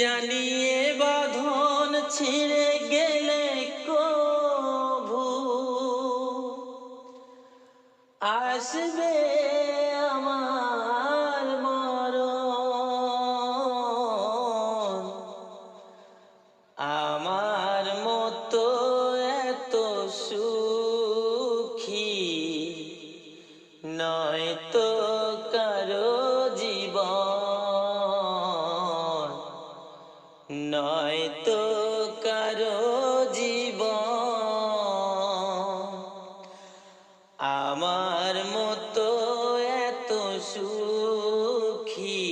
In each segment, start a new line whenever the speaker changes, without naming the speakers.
জানিয়ে বাঁধন ছিঁড়ে গেলে কভু আসবে নয় তো কারও জীবন। আমার মতো এত সুখী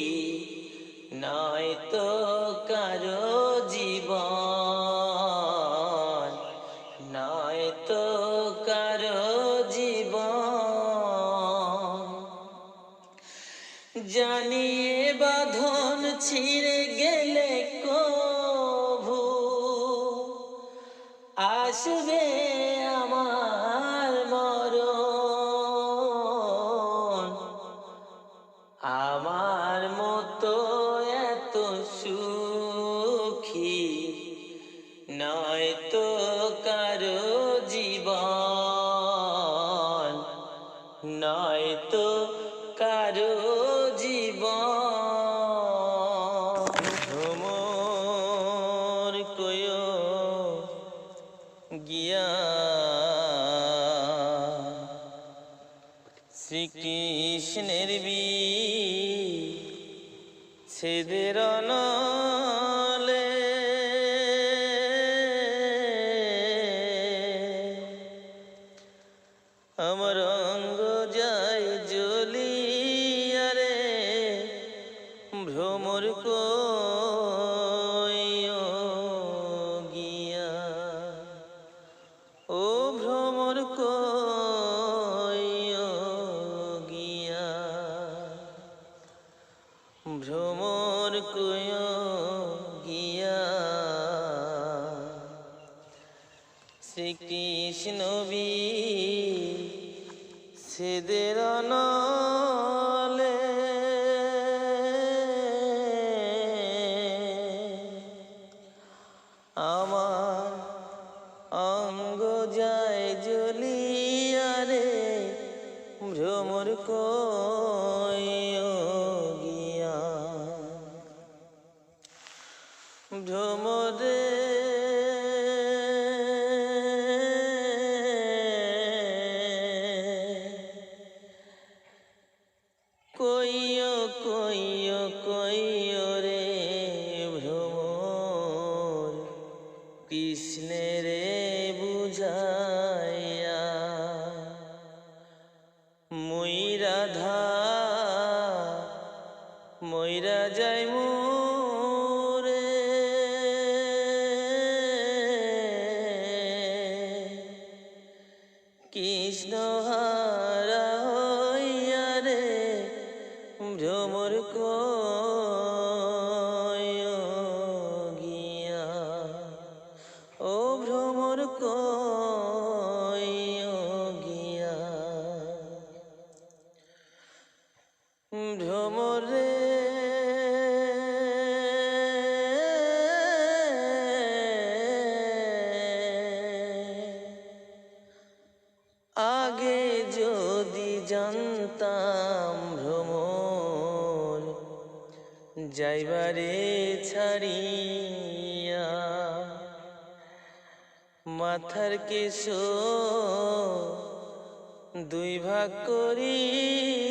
নয় তো কারও আসবে আমার মরণ। আমার মতো এত সুখী নয় গিয়া শ্রীকৃষ্ণের বি ছেদের নলে ভ্রমর গিয়া। ভ্রমর কয় গিয়া। শ্রীকৃষ্ণ বি সেদের নলে রাধা ময়রা যাই মুরে। কৃষ্ণ হারা হইয়া রে ভ্রমর কইও ভ্রমরে আগে যদি জানতাম ভ্রমর যাইবারে ছাড়িয়া মাথার কেশ দুই ভাগ করি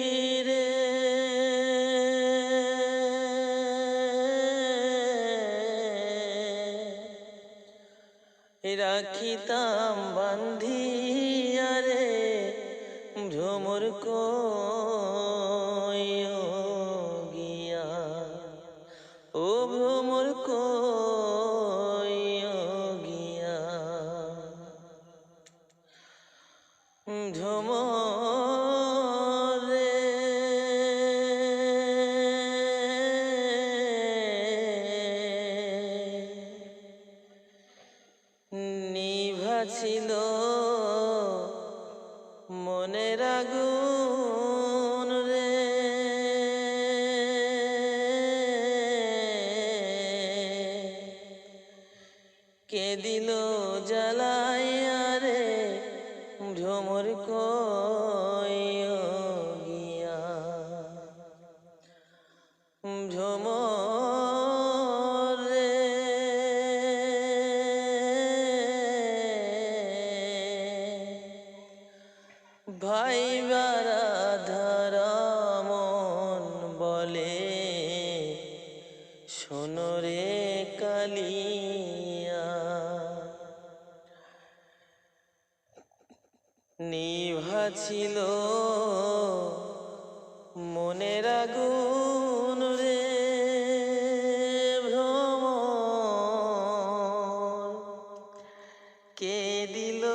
রাখিতাম বান্ধিয়া রে ভ্রমর গিয়া। ও ভ্রমর কইও ছিল। মনে রাগু কেদিল কে দিল জ্বালাইয়া রে নিভা ছিল। মনের আগুন রে ভ্রমর কে দিল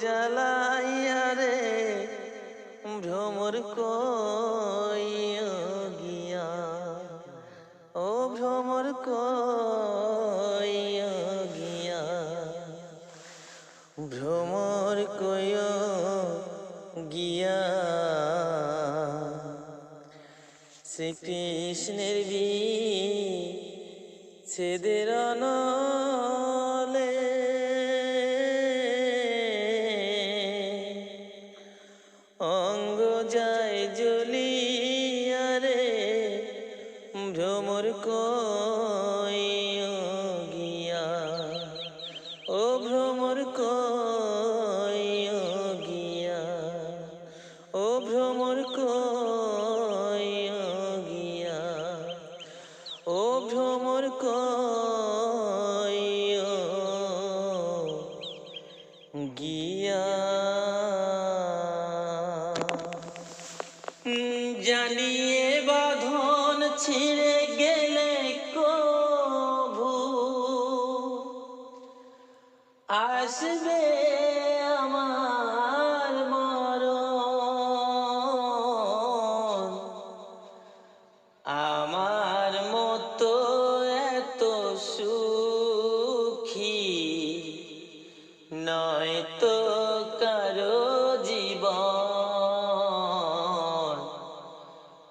জ্বালাইয়া রে ভ্রমর কইও গিয়া? ও ভ্রমর কইও গিয়া? ভ্রমর কইও গিয়া। শ্রীকৃষ্ণের বি ছেদের নলে জানিয়ে বাঁধন ছিঁড়ে গেলে কভু আসবে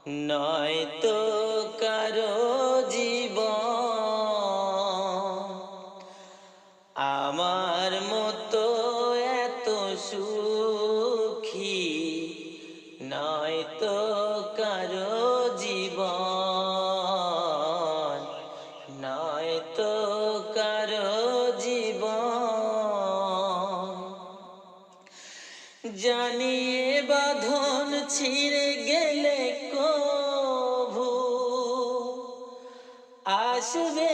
নয় তো কারও জীবন। আমার মতো এত সুখী নয় তো কারও জীবন। নয় তো কারও জীবন। জানিয়ে বাঁধন ছিঁড়ে আসবে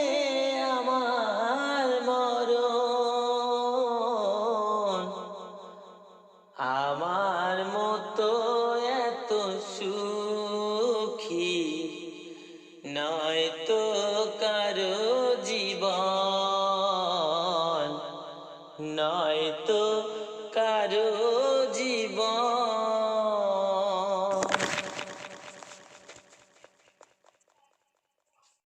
আমার মরণ। আমার মতো এত সুখী নয় তো